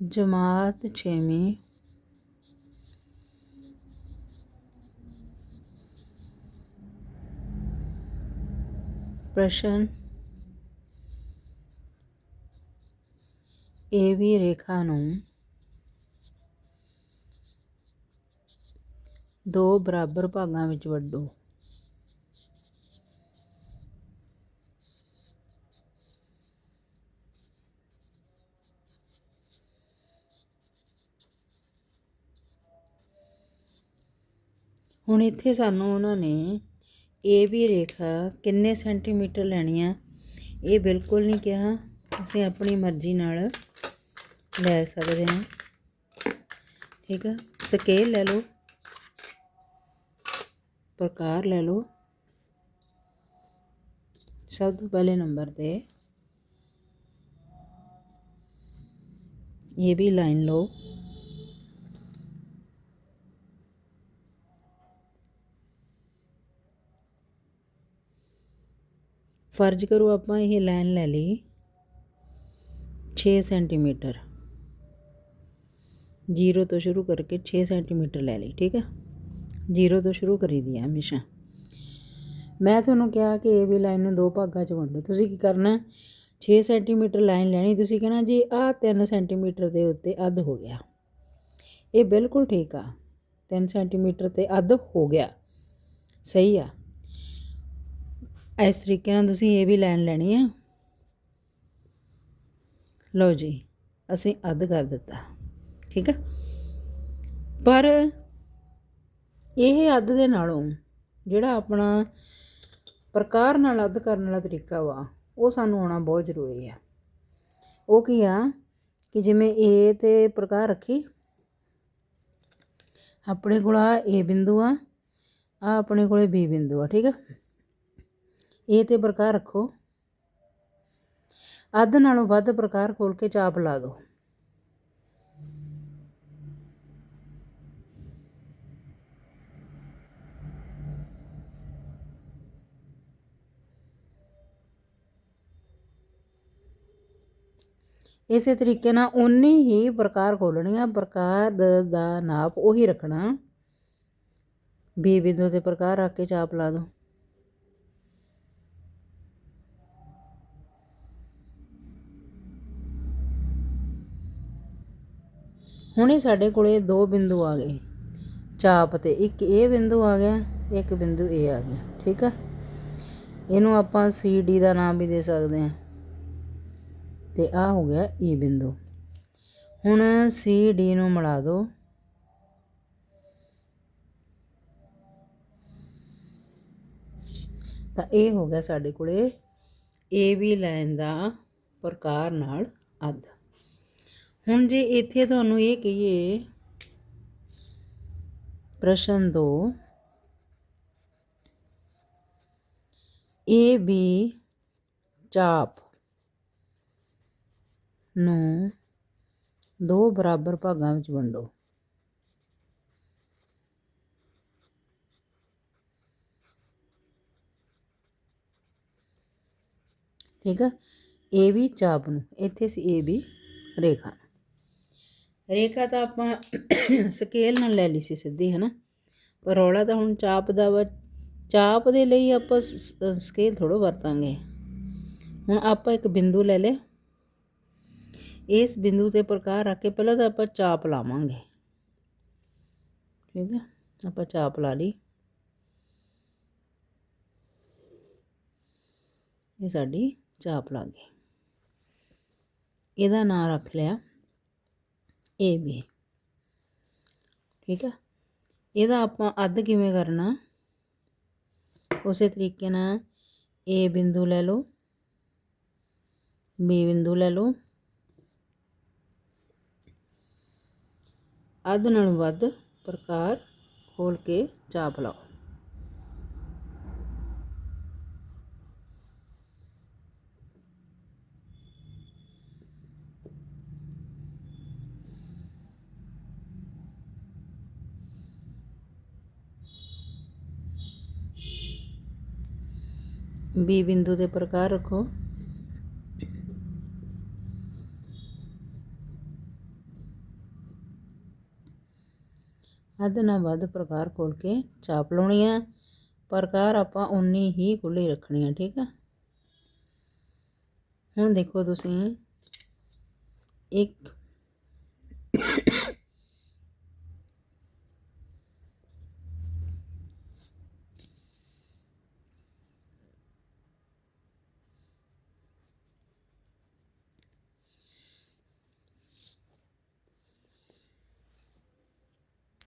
ਜਮਾਤ ਛੇਵੀਂ। ਪ੍ਰਸ਼ਨ। ਏ ਵੀ ਰੇਖਾ ਨੂੰ ਦੋ ਬਰਾਬਰ ਭਾਗਾਂ ਵਿੱਚ ਵੰਡੋ ਹੁਣ ਇੱਥੇ ਸਾਨੂੰ ਉਹਨਾਂ ਨੇ ਏ ਵੀ ਰੇਖਾ ਕਿੰਨੇ ਸੈਂਟੀਮੀਟਰ ਲੈਣੀ ਆ ਇਹ ਬਿਲਕੁਲ ਨਹੀਂ ਕਿਹਾ। ਅਸੀਂ ਆਪਣੀ ਮਰਜ਼ੀ ਨਾਲ ਲੈ ਸਕਦੇ ਹਾਂ। ਠੀਕ ਆ? ਸਕੇਲ ਲੈ ਲਓ। ਪ੍ਰਕਾਰ ਲੈ ਲਓ। ਸਭ ਤੋਂ ਪਹਿਲੇ ਨੰਬਰ ਤੇ ਇਹ ਵੀ ਲਾਈਨ ਲਓ। ਫਰਜ਼ ਕਰੋ ਆਪਾਂ ਇਹ ਲਾਈਨ ਲੈ ਲਈ 6 ਸੈਂਟੀਮੀਟਰ। 0 ਤੋਂ ਸ਼ੁਰੂ ਕਰਕੇ 6 ਸੈਂਟੀਮੀਟਰ ਲੈ ਲਈ, ਠੀਕ ਹੈ? 0 ਤੋਂ ਸ਼ੁਰੂ ਕਰੀਦੀ ਆ ਹਮੇਸ਼ਾ। ਮੈਂ ਤੁਹਾਨੂੰ ਕਿਹਾ ਕਿ ਇਹ ਵੀ ਲਾਈਨ ਨੂੰ ਦੋ ਭਾਗਾਂ 'ਚ ਵੰਡੋ। ਤੁਸੀਂ ਕੀ ਕਰਨਾ? 6 ਸੈਂਟੀਮੀਟਰ ਲਾਈਨ ਲੈਣੀ, ਤੁਸੀਂ ਕਹਿਣਾ ਜੀ ਆਹ 3 ਸੈਂਟੀਮੀਟਰ ਦੇ ਉੱਤੇ ਅੱਧ ਹੋ ਗਿਆ। ਇਹ ਬਿਲਕੁਲ ਠੀਕ ਆ। 3 ਸੈਂਟੀਮੀਟਰ ਤੇ ਅੱਧ ਹੋ ਗਿਆ। ਸਹੀ ਆ। ਇਸ ਤਰੀਕੇ ਨਾਲ ਤੁਸੀਂ ਇਹ ਵੀ ਲਾਈਨ ਲੈਣੀ ਆ। ਲਓ ਜੀ, ਅਸੀਂ ਅੱਧ ਕਰ ਦਿੱਤਾ, ਠੀਕ ਆ? ਪਰ ਇਹ ਅੱਧ ਦੇ ਨਾਲੋਂ ਜਿਹੜਾ ਆਪਣਾ ਪ੍ਰਕਾਰ ਨਾਲ ਅੱਧ ਕਰਨ ਵਾਲਾ ਤਰੀਕਾ ਵਾ, ਉਹ ਸਾਨੂੰ ਆਉਣਾ ਬਹੁਤ ਜ਼ਰੂਰੀ ਆ। ਉਹ ਕੀ ਆ ਕਿ ਜਿਵੇਂ A ਤੇ ਪ੍ਰਕਾਰ ਰੱਖੀ, ਆਪਣੇ ਕੋਲ ਆ A ਬਿੰਦੂ ਆ ਆ ਆਪਣੇ ਕੋਲੇ B ਬਿੰਦੂ ਆ, ਠੀਕ ਆ? ਇਹ ਤੇ ਪ੍ਰਕਾਰ ਰੱਖੋ। ਅੱਧ ਨਾਲੋਂ ਵੱਧ ਪ੍ਰਕਾਰ ਖੋਲ ਕੇ ਚਾਪ ਲਾ ਦਿਓ। ਇਸੇ ਤਰੀਕੇ ਨਾਲ ਉਨੀ ਹੀ ਪ੍ਰਕਾਰ ਖੋਲਣੀਆਂ ਪ੍ਰਕਾਰ ਦਾ ਨਾਪ, ਉਹੀ ਰੱਖਣਾ। ਬੀ ਬਿੰਦੂ ਤੇ ਪ੍ਰਕਾਰ ਰੱਖ ਕੇ ਚਾਪ ਲਾ ਦਿਓ। ਹੁਣ ਇਹ ਸਾਡੇ ਕੋਲੇ ਦੋ ਬਿੰਦੂ ਆ ਗਏ। ਚਾਪ ਤੇ ਇੱਕ ਇਹ ਬਿੰਦੂ ਆ ਗਿਆ, ਇੱਕ ਬਿੰਦੂ ਇਹ ਆ ਗਿਆ, ਠੀਕ ਆ? ਇਹਨੂੰ ਆਪਾਂ ਸੀ ਡੀ ਦਾ ਨਾਮ ਵੀ ਦੇ ਸਕਦੇ ਹਾਂ ਤੇ ਆ ਹੋ ਗਿਆ ਈ ਬਿੰਦੂ। ਹੁਣ ਸੀ ਡੀ ਨੂੰ ਮਿਲਾ ਦਿਓ ਤਾਂ ਇਹ ਹੋ ਗਿਆ ਸਾਡੇ ਕੋਲੇ ਏ ਵੀ ਲਾਈਨ ਦਾ ਪ੍ਰਕਾਰ ਨਾਲ ਅੱਧ। ਹੁਣ ਜੇ ਇੱਥੇ ਤੁਹਾਨੂੰ ਇਹ ਕਹੀਏ, ਪ੍ਰਸ਼ਨ 2 ਏ ਬੀ ਚਾਪ ਨੂੰ ਦੋ ਬਰਾਬਰ ਭਾਗਾਂ ਵਿੱਚ ਵੰਡੋ। ਠੀਕ ਹੈ ਏ ਵੀ ਚਾਪ ਨੂੰ। ਇੱਥੇ ਸੀ ਏ ਵੀ ਰੇਖਾ। ਰੇਖਾ ਤਾਂ ਆਪਾਂ ਸਕੇਲ ਨਾਲ ਲੈ ਲਈ ਸੀ ਸਿੱਧੀ ਹੈ ਨਾ ਪਰ ਰੌਲਾ ਤਾਂ ਹੁਣ ਚਾਪ ਦਾ ਵਾ, ਚਾਪ ਦੇ ਲਈ ਆਪਾਂ ਸਕੇਲ ਥੋੜੋ ਵਰਤਾਂਗੇ। ਹੁਣ ਆਪਾਂ ਇੱਕ ਬਿੰਦੂ ਲੈ ਲੇ ਇਸ ਬਿੰਦੂ ਤੇ ਪ੍ਰਕਾਰ ਰੱਖ ਕੇ ਪਹਿਲਾਂ ਤਾਂ ਆਪਾਂ ਚਾਪ ਲਾਵਾਂਗੇ। ਠੀਕ ਹੈ ਆਪਾਂ ਚਾਪ ਲਾ ਲਈ। ਇਹ ਸਾਡੀ ਚਾਪ ਲੱਗ ਗਈ। ਇਹਦਾ ਨਾਮ ਰੱਖ ਲਿਆ। ਏ ਬੀ ਠੀਕ ਆ? ਇਹਦਾ ਆਪਾਂ ਅੱਧ ਕਿਵੇਂ ਕਰਨਾ? ਉਸੇ ਤਰੀਕੇ ਨਾਲ ਏ ਬਿੰਦੂ ਲੈ ਲਓ। ਬੀ ਬਿੰਦੂ ਲੈ ਲਓ। ਅੱਧ ਨਾਲੋਂ ਵੱਧ ਪ੍ਰਕਾਰ ਖੋਲ ਕੇ ਚਾਪ ਲਾਓ। ਬੀ ਬਿੰਦੂ ਦੇ ਪ੍ਰਕਾਰ ਰੱਖੋ। ਅੱਧ ਨਾਲ ਵੱਧ ਪ੍ਰਕਾਰ ਖੋਲ ਕੇ ਚਾਪ ਲਾਉਣੀ ਆ। ਪ੍ਰਕਾਰ ਆਪਾਂ ਉਨੀ ਹੀ ਖੁੱਲੀ ਰੱਖਣੀ ਆ, ਠੀਕ ਆ? ਹੁਣ ਦੇਖੋ ਤੁਸੀਂ, ਇੱਕ